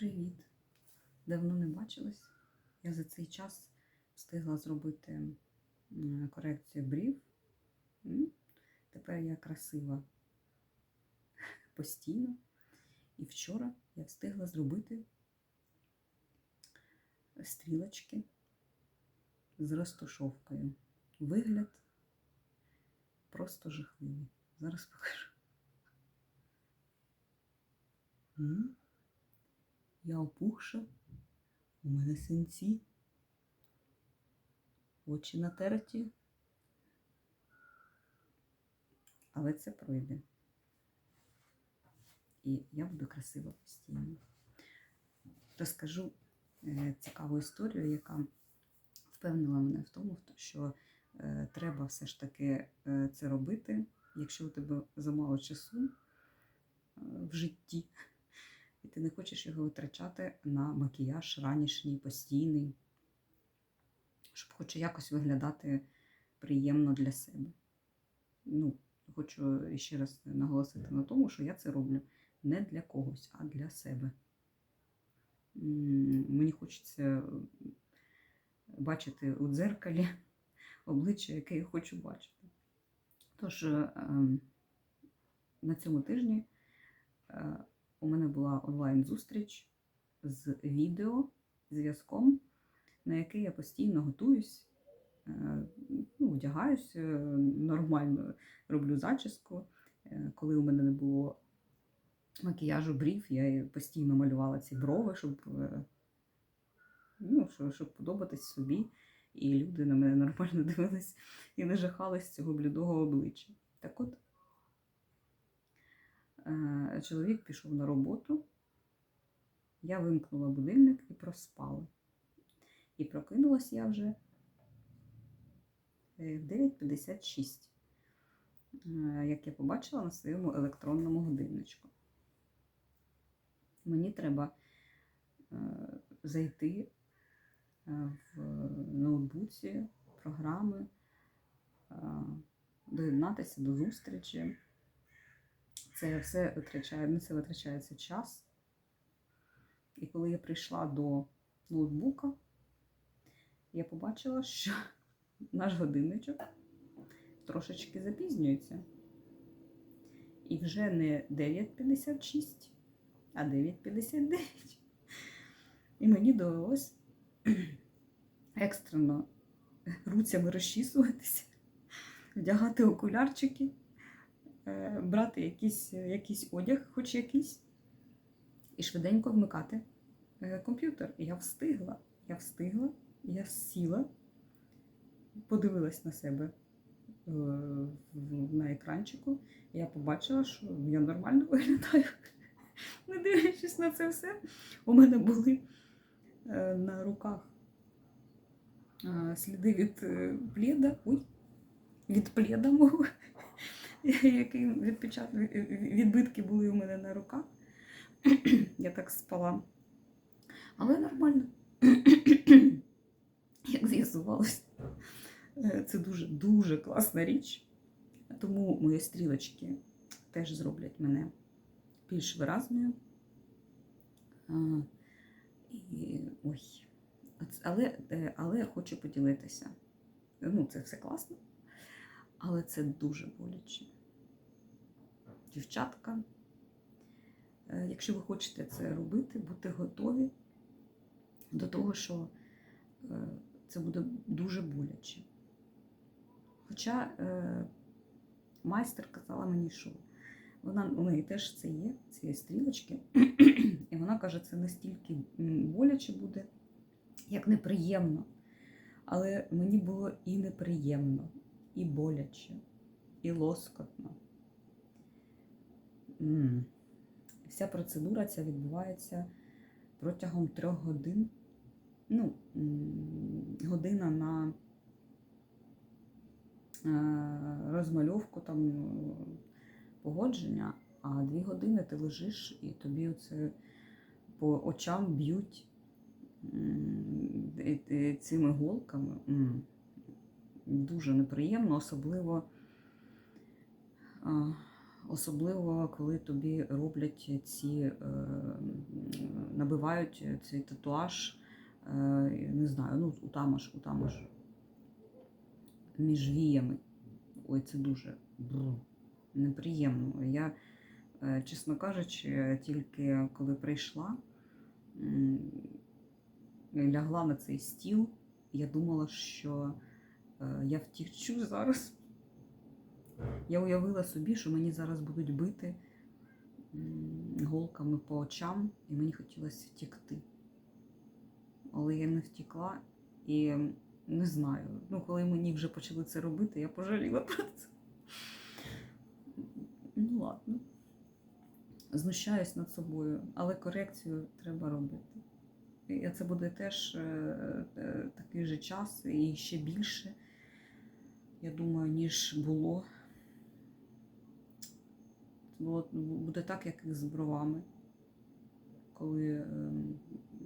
Привіт! Давно не бачилась. Я за цей час встигла зробити корекцію брів. Тепер я красива постійно. І вчора я встигла зробити стрілочки з розтушовкою. Вигляд просто жахливий. Зараз покажу. Я опухша, у мене синці, очі натерті. Але це пройде. І я буду красива постійно. Розкажу е, цікаву історію, яка впевнила мене в тому, що е, треба все ж таки е, це робити, якщо у тебе замало часу в житті і ти не хочеш його витрачати на макіяж ранішній, постійний, щоб хоч якось виглядати приємно для себе. Ну, хочу ще раз наголосити на тому, що я це роблю не для когось, а для себе. Мені хочеться бачити у дзеркалі обличчя, яке я хочу бачити. Тож, ем, на цьому тижні е, у мене була онлайн-зустріч з відео зв'язком, на який я постійно готуюсь, е, ну, вдягаюсь е, нормально, роблю зачіску. Е, Коли у мене не було макіяжу брів, я постійно малювала ці брови, щоб, ну, щоб, подобатись собі. І люди на мене нормально дивились і не жахались цього блідого обличчя. Так от. Е, Чоловік пішов на роботу, я вимкнула будильник і проспала. І прокинулась я вже е, в 9.56, е, як я побачила на своєму електронному годинничку. Мені треба зайти в ноутбуці, програми, доєднатися до зустрічі. Це все витрачає, на це витрачається час. І коли я прийшла до ноутбука, я побачила, що наш годинничок трошечки запізнюється. І вже не 9.56, а 9.59. І мені довелось екстрено руцями розчісуватися, вдягати окулярчики брати якийсь, якийсь одяг, хоч якийсь, і швиденько вмикати е, комп'ютер. І я встигла. Я встигла, я сіла, подивилась на себе е, на екранчику, і я побачила, що я нормально виглядаю. Не дивлячись на це все, у мене були е, на руках е, сліди від е, пледа, ой, від пледа мого який відпечат... відбитки були у мене на руках. Я так спала. Але нормально. Як з'ясувалось, е, це дуже-дуже класна річ. Тому мої стрілочки теж зроблять мене більш виразною. І, ой. Але, е, але хочу поділитися. Ну, це все класно, але це дуже боляче. Дівчатка, е, якщо ви хочете це робити, будьте готові до того, що е, це буде дуже боляче. Хоча е, майстер казала мені, що вона, у неї теж це є, ці стрілочки, і вона каже, це не стільки м, боляче буде, як неприємно. Але мені було і неприємно, і боляче, і лоскотно. М. Вся процедура ця відбувається протягом трьох годин. Ну, година на е, розмальовку там е, погодження, а дві години ти лежиш і тобі оце по очам б'ють м, цими голками. Дуже неприємно, особливо Особливо, коли тобі роблять ці, е, набивають цей татуаж, е, не знаю, ну, утамаш, утамаш, між віями. Ой, це дуже неприємно. Я, е, чесно кажучи, тільки коли прийшла, лягла на цей стіл, я думала, що я втічу зараз. Я уявила собі, що мені зараз будуть бити голками по очам, і мені хотілося втікти. Але я не втікла і не знаю. Ну, коли мені вже почали це робити, я пожаліла про це. Ну, ладно. Знущаюсь над собою, але корекцію треба робити. І це буде теж е, е, такий же час і ще більше, я думаю, ніж було. Це було, буде так, як і з бровами. Коли ем,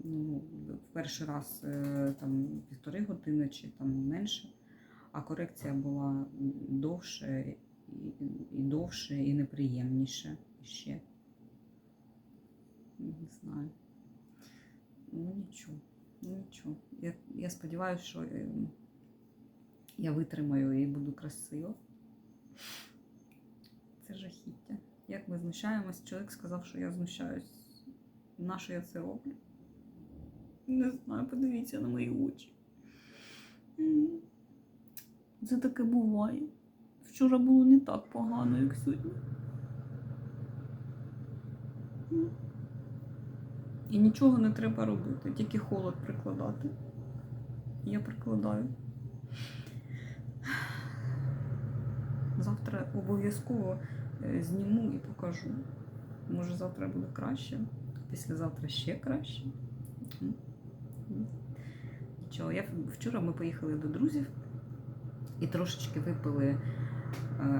ну, в перший раз е, там півтори години чи там менше, а корекція була довше і, і довше, і неприємніше ще. Не знаю. Ну нічого, ну нічого. Я, я сподіваюся, що е, я витримаю і буду красиво. Це жахіття. Як ми знущаємось, чоловік сказав, що я знущаюсь. На що я це роблю? Не знаю, подивіться на мої очі. Це таке буває. Вчора було не так погано, як сьогодні. І нічого не треба робити, тільки холод прикладати. Я прикладаю. Завтра обов'язково е, зніму і покажу. Може, завтра буде краще, післязавтра ще краще. Нічого, я вчора ми поїхали до друзів і трошечки випили е,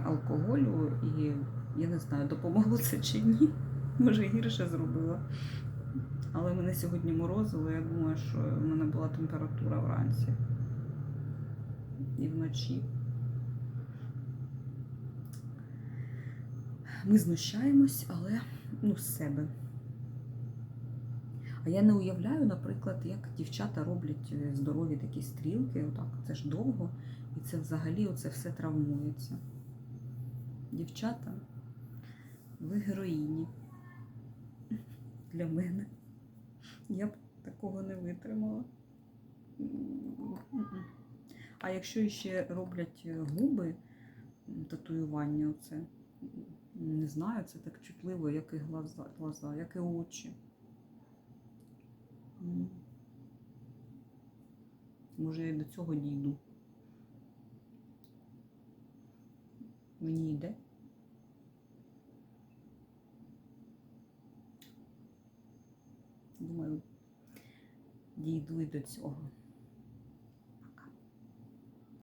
алкоголю, і я не знаю, допомогло це чи ні. Може, гірше зробила. Але мене сьогодні морозило, я думаю, що в мене була температура вранці і вночі. Ми знущаємось, але ну, з себе. А я не уявляю, наприклад, як дівчата роблять е, здорові такі стрілки, отак, це ж довго, і це взагалі оце все травмується. Дівчата, ви героїні для мене. Я б такого не витримала. А якщо ще роблять е, губи, татуювання, оце, не знаю, це так чутливо, як і глаза, глаза як і очі. Може, я до цього дійду. Мені йде. Думаю, дійду і до цього.